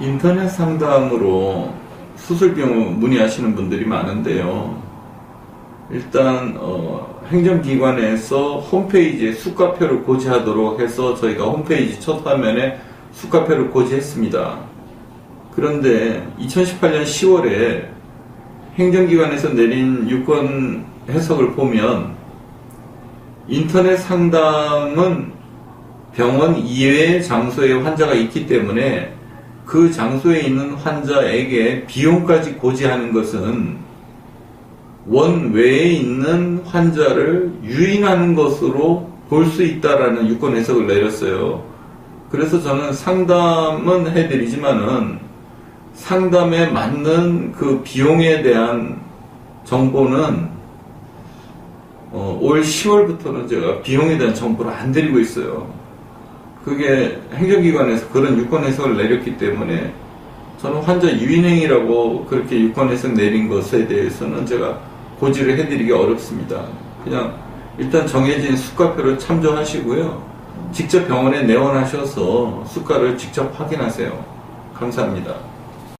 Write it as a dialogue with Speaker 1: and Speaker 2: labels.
Speaker 1: 인터넷 상담으로 수술 비용 문의하시는 분들이 많은데요. 일단 어, 행정기관에서 홈페이지에 수가표를 고지하도록 해서 저희가 홈페이지 첫 화면에 수가표를 고지했습니다. 그런데 2018년 10월에 행정기관에서 내린 유권 해석을 보면 인터넷 상담은 병원 이외의 장소에 환자가 있기 때문에 그 장소에 있는 환자에게 비용까지 고지하는 것은 원외에 있는 환자를 유인하는 것으로 볼 수 있다라는 유권 해석을 내렸어요. 그래서 저는 상담은 해드리지만은 상담에 맞는 그 비용에 대한 정보는 어, 올 10월부터는 제가 비용에 대한 정보를 안 드리고 있어요. 그게 행정기관에서 그런 유권 해석을 내렸기 때문에 저는 환자 유인행위라고 그렇게 유권 해석 내린 것에 대해서는 제가 고지를 해드리기 어렵습니다. 그냥 일단 정해진 수가표를 참조하시고요. 직접 병원에 내원하셔서 수가를 직접 확인하세요. 감사합니다.